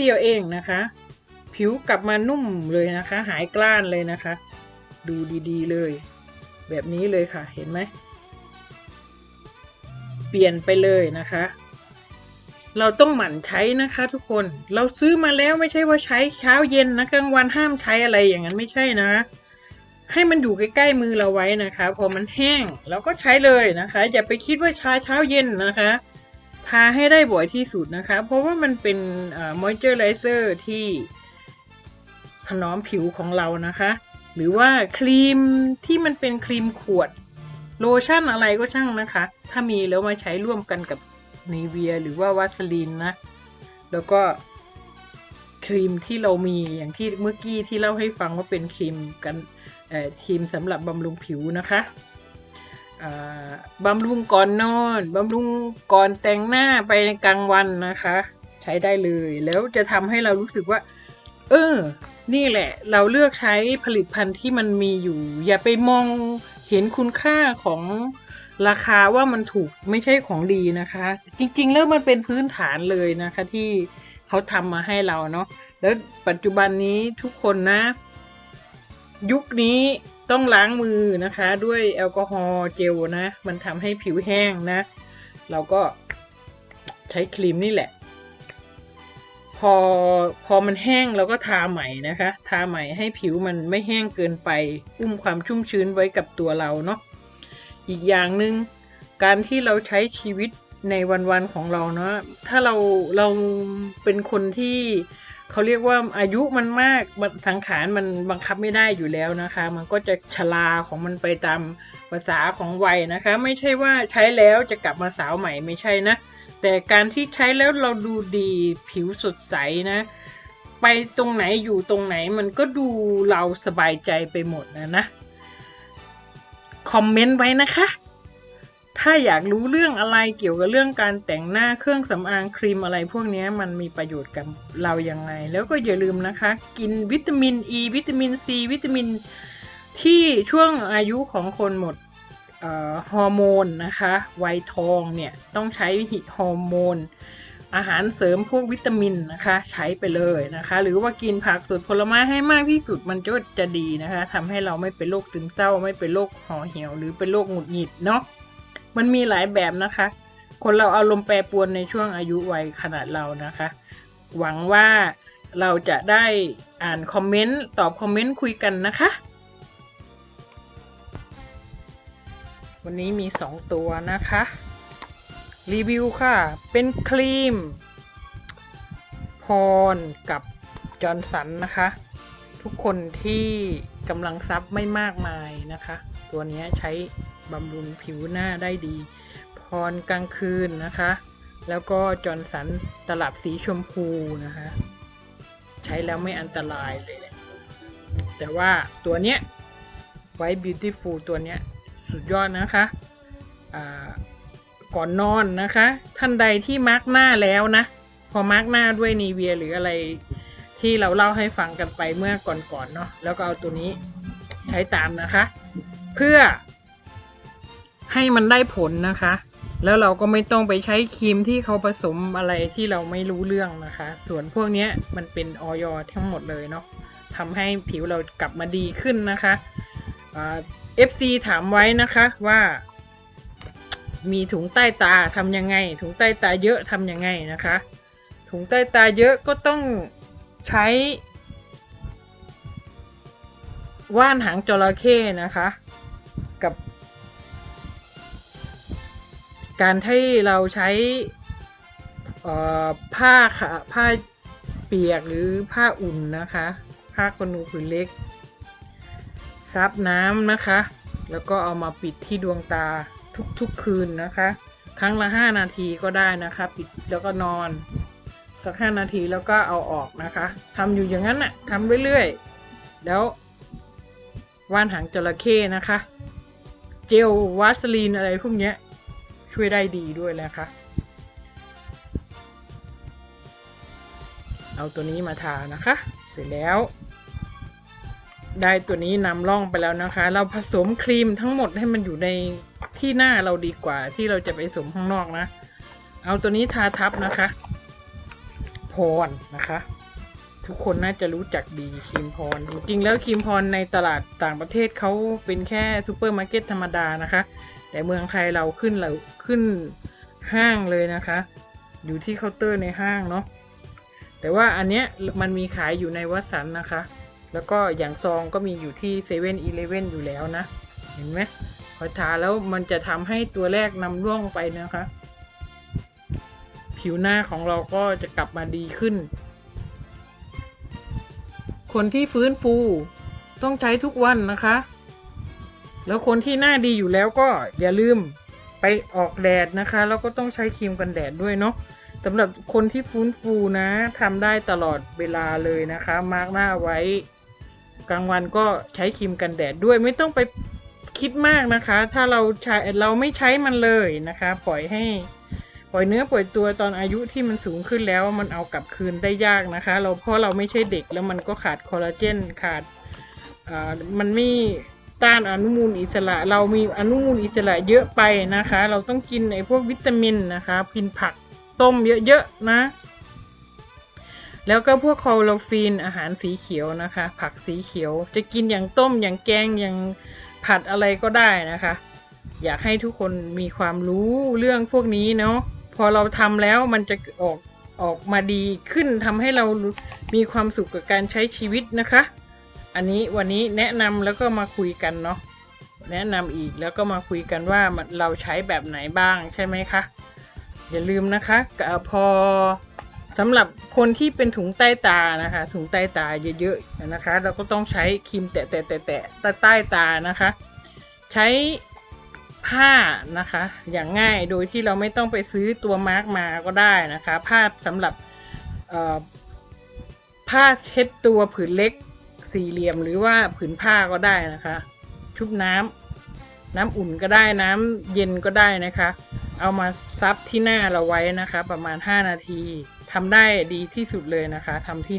เดียวเองนะคะ ผิวกลับมานุ่มเลยนะคะ หายกล้านเลยนะคะ ดูดีๆเลย แบบนี้เลยค่ะเห็นไหมเปลี่ยนไปเลยนะคะ เราต้องหมั่นใช้นะคะทุกคนเราซื้อมาแล้วไม่ใช่ว่าใช้เช้าเย็นนะกลางวันห้ามใช้อะไรอย่างนั้นไม่ใช่นะ ให้มันอยู่ใกล้ๆมือเราไว้นะคะ พอมันแห้งเราก็ใช้เลยนะคะ อย่าไปคิดว่าชาเช้าเย็นนะคะ ทาให้ได้บ่อยที่สุดนะคะ เพราะว่ามันเป็นมอยเจอร์ไรเซอร์ที่ถนอมผิวของเรานะคะ หรือว่าครีมที่มันเป็นครีมขวด โลชั่นอะไรก็ช่างนะคะ ถ้ามีแล้วมาใช้ร่วมกันกับนีเวียหรือว่าวัสลินนะ แล้วก็ครีมที่เรามีอย่างที่เมื่อกี้ที่เล่าให้ฟังว่าเป็นครีมกันครีมสำหรับบำรุงผิวนะคะ บำรุงก่อนนอนบำรุงก่อนแต่งหน้าไปในกลางวันนะคะ ใช้ได้เลยแล้วจะทำให้เรารู้สึกว่า เออ นี่แหละ เราเลือกใช้ผลิตภัณฑ์ที่มันมีอยู่ อย่าไปมองเห็นคุณค่าของราคาว่ามันถูกไม่ใช่ของดีนะคะ จริงๆ แล้วมันเป็นพื้นฐานเลยนะคะที่เขาทำมาให้เราเนาะแล้วปัจจุบันนี้ทุกคนนะ ยุคนี้ ต้องล้างมือนะคะด้วยแอลกอฮอล์เจลนะ มันทำให้ผิวแห้งนะ เราก็ใช้ครีมนี่แหละ พอพอมันแห้งเราก็ทาใหม่นะคะ ทาใหม่ให้ผิวมันไม่แห้งเกินไป อุ้มความชุ่มชื้นไว้กับตัวเราเนาะอีกอย่างหนึ่งการที่เราใช้ชีวิตในวันๆของเราเนาะถ้าเราเราเป็นคนที่ เขาเรียกว่าอายุมันมากมันสังขารมันบังคับไม่ได้อยู่แล้วนะคะ มันก็จะชราของมันไปตามภาษาของวัยนะคะ ไม่ใช่ว่าใช้แล้วจะกลับมาสาวใหม่ไม่ใช่นะ แต่การที่ใช้แล้วเราดูดีผิวสดใสนะ ไปตรงไหนอยู่ตรงไหนมันก็ดูเราสบายใจไปหมดนะนะ คอมเมนต์ไว้นะคะ ถ้าอยากรู้เรื่องอะไรเกี่ยวกับเรื่องการแต่งหน้าเครื่องสำอางครีมอะไรพวกนี้มันมีประโยชน์กับเรายังไงแล้วก็อย่าลืมนะคะ กินวิตามินอ e, ีวิตามินซีวิตามินที่ช่วงอายุของคนหมดฮอร์โมนนะคะวัยทองเนี่ยต้องใช้ฮอร์โมน อาหารเสริมพวกวิตามินนะคะใช้ไปเลยนะคะ หรือว่ากินผักสดผลไม้ให้มากที่สุดมันก็จะดีนะคะทำให้เราไม่เป็นโรคซึมเศร้าไม่เป็นโรคห่อเหี่ยว หรือเป็นโรคหงุดหงิดเนาะ มันมีหลายแบบนะคะ คนเราเอารมแปรปวนในช่วงอายุวัยขนาดเรานะคะ หวังว่าเราจะได้อ่านคอมเมนต์ตอบคอมเมนต์คุยกันนะคะ วันนี้มีสองตัวนะคะ รีวิวค่ะ เป็นครีม พรกับจอร์นสันนะคะ ทุกคนที่กำลังซับไม่มากมายนะคะ ตัวนี้ใช้บำรุงผิวหน้าได้ดี พรกลางคืนนะคะ แล้วก็จอร์นสันตลับสีชมพูนะคะ ใช้แล้วไม่อันตรายเลยแหละแต่ว่าตัวเนี้ยไว้ beautiful ตัวเนี้ยสุดยอดนะคะก่อนนอนนะคะ ท่านใดที่มาร์กหน้าแล้วนะ พอมาร์กหน้าด้วยนีเวียหรืออะไร ที่เราเล่าให้ฟังกันไปเมื่อก่อนๆเนาะแล้วก็เอาตัวนี้ใช้ตามนะคะ เพื่อ ให้มันได้ผลนะคะ แล้วเราก็ไม่ต้องไปใช้ครีมที่เขาผสมอะไรที่เราไม่รู้เรื่องนะคะ ส่วนพวกนี้มันเป็นออยทั้งหมดเลยเนาะทำให้ผิวเรากลับมาดีขึ้นนะคะอ่า FC ถามไว้นะคะว่ามีถุงใต้ตาทำยังไง ถุงใต้ตาเยอะทำยังไงนะคะ ถุงใต้ตาเยอะก็ต้อง ใช้ว่านหางจระเข้นะคะ กับ การที่เราใช้ผ้าค่ะผ้าเปียกหรือผ้าอุ่นนะคะ ผ้าขนหนูผืนเล็ก ซับน้ำนะคะ แล้วก็เอามาปิดที่ดวงตาทุกๆคืนนะคะ ครั้งละห้านาทีก็ได้นะคะ ปิดแล้วก็นอน สักห้านาทีแล้วก็เอาออกนะคะทำอยู่อย่างนั้นน่ะทำเรื่อยๆแล้วว่านหางจระเข้นะคะ เจลวาสลีนอะไรพวกเนี้ยช่วยได้ดีด้วยนะคะเอาตัวนี้มาทานะคะ เสร็จแล้ว ได้ตัวนี้นำร่องไปแล้วนะคะ เราผสมครีมทั้งหมดให้มันอยู่ในที่หน้าเราดีกว่าที่เราจะไปผสมข้างนอกนะ เอาตัวนี้ทาทับนะคะ พรนะคะ ทุกคนน่าจะรู้จักดีครีมพร จริงๆ แล้วครีมพรในตลาดต่างประเทศเขาเป็นแค่ซูเปอร์มาร์เก็ตธรรมดานะคะ แต่เมืองไทยเราขึ้นเราขึ้นห้างเลยนะคะ อยู่ที่เคาน์เตอร์ในห้างเนาะแต่ว่าอันเนี้ยมันมีขายอยู่ในวัสันนะคะ แล้วก็อย่างซองก็มีอยู่ที่เซเว่นอีเลเว่นอยู่แล้วนะ เห็นไหมพอทาแล้วมันจะทำให้ตัวแรกนำร่วงไปนะคะ ผิวหน้าของเราก็จะกลับมาดีขึ้น คนที่ฟื้นฟูต้องใช้ทุกวันนะคะ แล้วคนที่หน้าดีอยู่แล้วก็อย่าลืมไปออกแดดนะคะ แล้วก็ต้องใช้ครีมกันแดดด้วยเนาะสำหรับคนที่ฟื้นฟูนะทำได้ตลอดเวลาเลยนะคะ มาร์กหน้าไว้ กลางวันก็ใช้ครีมกันแดดด้วยไม่ต้องไปคิดมากนะคะ ถ้าเราใช้เราไม่ใช้มันเลยนะคะ ปล่อยให้ ปล่อยเนื้อปล่อยตัวตอนอายุที่มันสูงขึ้นแล้วมันเอากลับคืนได้ยากนะคะ เราเพราะเราไม่ใช่เด็กแล้วมันก็ขาดคอลลาเจนขาดมันไม่ต้านอนุมูลอิสระ เรามีอนุมูลอิสระเยอะไปนะคะ เราต้องกินไอ้พวกวิตามินนะคะกินผักต้มเยอะๆนะ แล้วก็พวกคลอโรฟินอาหารสีเขียวนะคะ ผักสีเขียว จะกินอย่างต้มอย่างแกงอย่างผัดอะไรก็ได้นะคะ อยากให้ทุกคนมีความรู้เรื่องพวกนี้เนาะ อเราทำแล้วมันจะออกออกมาดีขึ้นทำให้เรามีความสุขกับการใช้ชีวิตนะคะ อันนี้วันนี้แนะนำแล้วก็มาคุยกันเนาะแนะนำอีกแล้วก็มาคุยกันว่าเราใช้แบบไหนบ้างใช่ไหมคะอย่าลืมนะคะพอสำหรับคนที่เป็นถุงใต้ตานะคะ ถุงใต้ตาเยอะๆนะคะ เราก็ต้องใช้ครีมแตะแตะแตะแตะใต้ตานะคะ ใช้ ผ้านะคะ อย่างง่ายโดยที่เราไม่ต้องไปซื้อตัวมาร์กมาก็ได้นะคะ ผ้าสำหรับผ้าเช็ดตัวผืนเล็กสี่เหลี่ยมหรือว่าผืนผ้าก็ได้นะคะ ชุบน้ำน้ำอุ่นก็ได้น้ำเย็นก็ได้นะคะ เอามาซับที่หน้าเราไว้นะคะ ประมาณ 5 นาทีทำได้ดีที่สุดเลยนะคะทำที่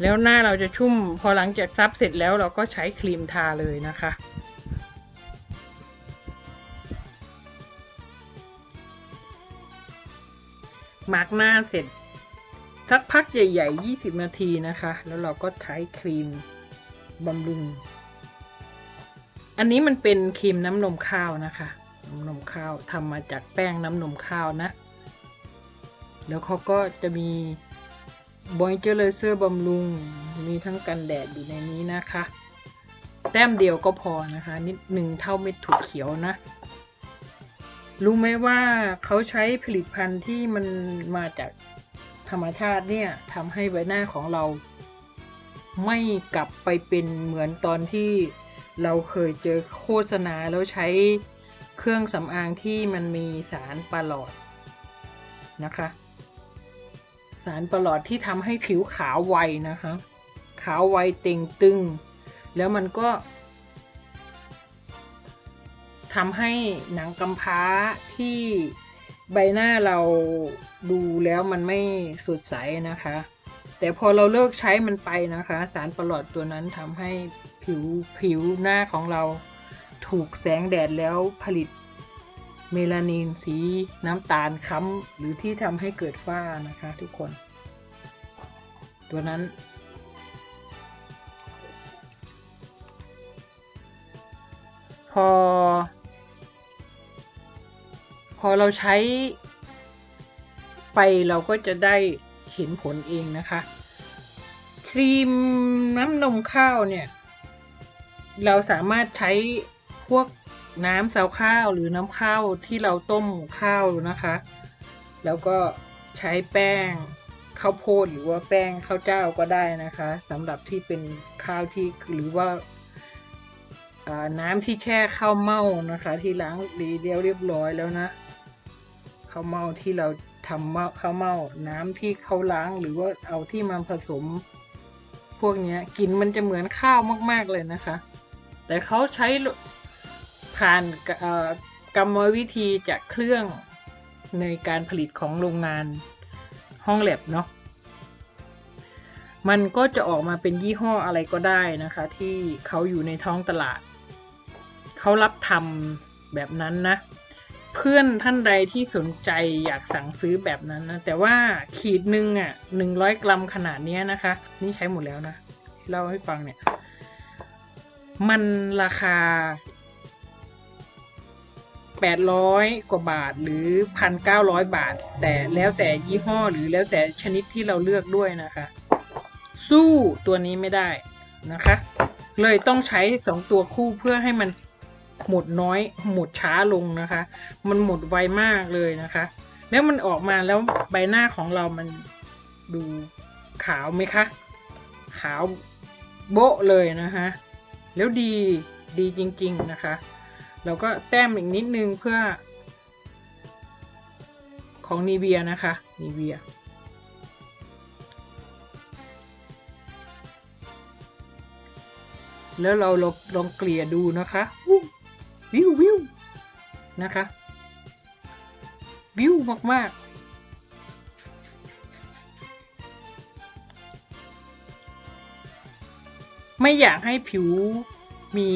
แล้วหน้าเราจะชุ่ม พอหลังจากซับเสร็จแล้วเราก็ใช้ครีมทาเลยนะคะ มาร์กหน้าเสร็จ สักพักใหญ่ ๆ 20 นาทีนะคะ แล้วเราก็ใช้ครีมบำรุง อันนี้มันเป็นครีมน้ำนมข้าวนะคะน้ำนมข้าวทำมาจากแป้งน้ำนมข้าวนะ แล้วเขาก็จะมีบอยเจอร์เลเซอร์บำรุง มีทั้งกันแดดอยู่ในนี้นะคะ แต้มเดียวก็พอนะคะ นิดหนึ่งเท่าเม็ดถั่วเขียวนะ รู้ไหมว่าเขาใช้ผลิตภัณฑ์ที่มันมาจากธรรมชาติเนี่ยทำให้ใบหน้าของเรา ไม่กลับไปเป็นเหมือนตอนที่เราเคยเจอโฆษณาแล้วใช้เครื่องสำอางที่มันมีสารปาหลอดนะคะ สารปาหลอดที่ทำให้ผิวขาวไวนะคะ ขาวไวเต่งตึง แล้วมันก็ ทำให้หนังกำพร้าที่ใบหน้าเราดูแล้วมันไม่สดใสนะคะ แต่พอเราเลิกใช้มันไปนะคะ สารปาหลอดตัวนั้นทำให้ผิวผิวหน้าของเราถูกแสงแดดแล้วผลิตเมลานินสีน้ำตาลค้ำหรือที่ทำให้เกิดฝ้านะคะทุกคน ตัวนั้น พอ พอเราใช้ไปเราก็จะได้เห็นผลเองนะคะ ครีมน้ำนมข้าวเนี่ย เราสามารถใช้พวกน้ำซาวข้าวหรือน้ำข้าวที่เราต้มข้าวนะคะ แล้วก็ใช้แป้งข้าวโพดหรือว่าแป้งข้าวเจ้าก็ได้นะคะสำหรับที่เป็นข้าวที่หรือว่าน้ำที่แช่ข้าวเม่านะคะ ที่ล้างดีเดียวเรียบร้อยแล้วนะ ข้าวเม่าที่เราทำเม่าข้าวเม่าน้ำที่เขาล้างหรือว่าเอาที่มาผสม พวกเนี้ยกลิ่นมันจะเหมือนข้าวมาก ๆเลยนะคะ แต่เขาใช้ผ่านกรรมวิธีจากเครื่องในการผลิตของโรงงานห้องแลบเนาะมันก็จะออกมาเป็นยี่ห้ออะไรก็ได้นะคะ ที่เขาอยู่ในท้องตลาด เขารับทำแบบนั้นนะ เพื่อนท่านใดที่สนใจอยากสั่งซื้อแบบนั้นนะ แต่ว่าขีดหนึ่งอะหนึ่งร้อยกรัมขนาดนี้นะคะ นี่ใช้หมดแล้วนะเล่าให้ฟังเนี่ย มันราคา800กว่าบาทหรือ1,900บาท แต่แล้วแต่ยี่ห้อหรือแล้วแต่ชนิดที่เราเลือกด้วยนะคะ สู้ตัวนี้ไม่ได้นะคะ เลยต้องใช้สองตัวคู่เพื่อให้มัน หมดน้อย หมดช้าลงนะคะ มันหมดไวมากเลยนะคะ แล้วมันออกมาแล้วใบหน้าของเรามันดูขาวไหมคะ ขาวโบ๊ะเลยนะคะ แล้วดีดีจริง ๆนะคะ เราก็แต้มอีกนิดนึงเพื่อ ของนีเวียนะคะนีเวียแล้วเราลองลองเกลี่ยดูนะคะ วิววิวนะคะ วิวมากๆ ไม่อยากให้ผิวมี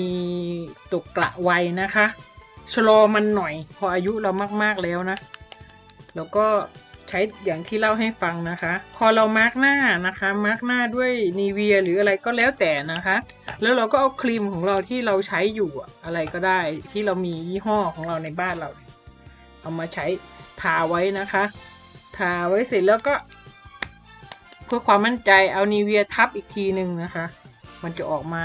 ตกกระไวนะคะ ชะลอมันหน่อยพออายุเรามากๆแล้วนะ แล้วก็ใช้อย่างที่เล่าให้ฟังนะคะ พอเรามาร์กหน้านะคะ มาร์กหน้าด้วยนีเวียหรืออะไรก็แล้วแต่นะคะ แล้วเราก็เอาครีมของเราที่เราใช้อยู่อะอะไรก็ได้ที่เรามียี่ห้อของเราในบ้านเรา เอามาใช้ทาไว้นะคะ ทาไว้เสร็จแล้วก็ เพื่อความมั่นใจเอานีเวียทับอีกทีหนึ่งนะคะ มันจะออกมา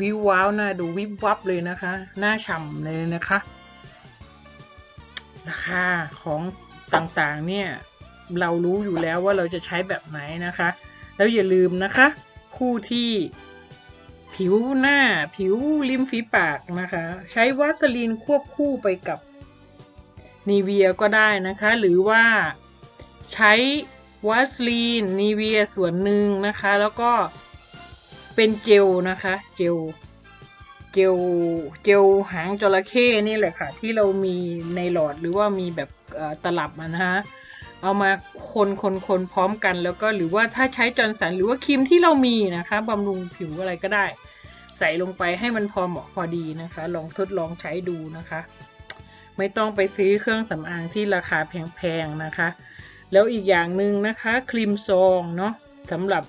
วิวว้าวน่าดูวิบวับเลยนะคะ หน้าฉ่ำเลยนะคะราคาของต่างๆเนี่ยเรารู้อยู่แล้วว่าเราจะใช้แบบไหนนะคะ แล้วอย่าลืมนะคะคู่ที่ ผิวหน้าผิวริมฝีปากนะคะ ใช้วัสลีนควบคู่ไปกับนีเวียก็ได้นะคะ หรือว่าใช้วัสลีนนีเวียส่วนหนึ่งนะคะ แล้วก็เป็นเจลนะคะ เจลเจลเจลหางจระเข้นี่แหละค่ะ ที่เรามีในหลอดหรือว่ามีแบบตลับนะฮะเอามาคนคนคนพร้อมกันแล้วก็หรือว่าถ้าใช้จอร์นสันหรือว่าครีมที่เรามีนะคะบำรุงผิวอะไรก็ได้ ใส่ลงไปให้มันพอเหมาะพอดีนะคะ ลองทดลองใช้ดูนะคะ ไม่ต้องไปซื้อเครื่องสำอางที่ราคาแพงๆนะคะ แล้วอีกอย่างหนึ่งนะคะครีมซองเนาะสำหรับ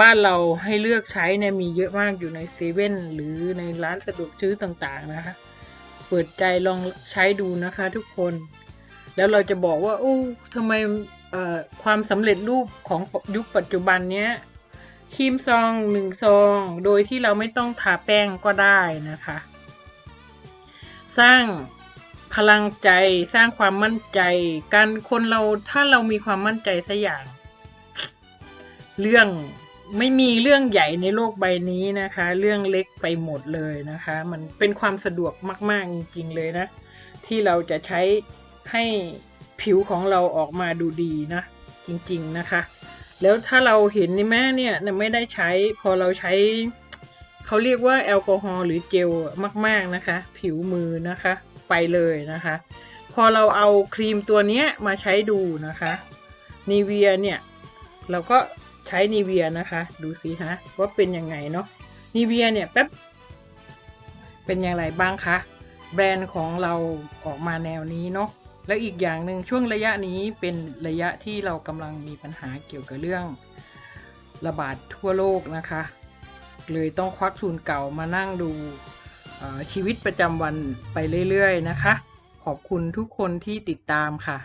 บ้านเราให้เลือกใช้เนี่ยมีเยอะมากอยู่ในเซเว่นหรือในร้านสะดวกซื้อต่างๆนะคะ เปิดใจลองใช้ดูนะคะทุกคน แล้วเราจะบอกว่าโอ้ทำไมความสำเร็จรูปของยุคปัจจุบันเนี้ย ครีมซองหนึ่งซอง โดยที่เราไม่ต้องทาแป้งก็ได้นะคะ สร้างพลังใจสร้างความมั่นใจ การคนเราถ้าเรามีความมั่นใจสักอย่าง เรื่องไม่มีเรื่องใหญ่ในโลกใบนี้นะคะ เรื่องเล็กไปหมดเลยนะคะ มันเป็นความสะดวกมาก ๆ จริง ๆ เลยนะ ที่เราจะใช้ให้ผิวของเราออกมาดูดีนะ จริง ๆ นะคะ แล้วถ้าเราเห็นนี่แม่เนี่ยไม่ได้ใช้พอเราใช้เขาเรียกว่าแอลกอฮอล์หรือเจลมาก ๆนะคะ ผิวมือนะคะ ไปเลยนะคะ พอเราเอาครีมตัวเนี้ยมาใช้ดูนะคะนีเวียเนี่ยเราก็ใช้นีเวียนะคะ ดูสิฮะว่าเป็นยังไงเนาะนีเวียเนี่ยแป๊บเป็นอย่างไรบ้างคะแบรนด์ของเราออกมาแนวนี้เนาะ แล้วอีกอย่างหนึ่งช่วงระยะนี้เป็นระยะที่เรากำลังมีปัญหาเกี่ยวกับเรื่องระบาดทั่วโลกนะคะ เลยต้องควักทุนเก่ามานั่งดูชีวิตประจำวันไปเรื่อยๆนะคะ ขอบคุณทุกคนที่ติดตามค่ะ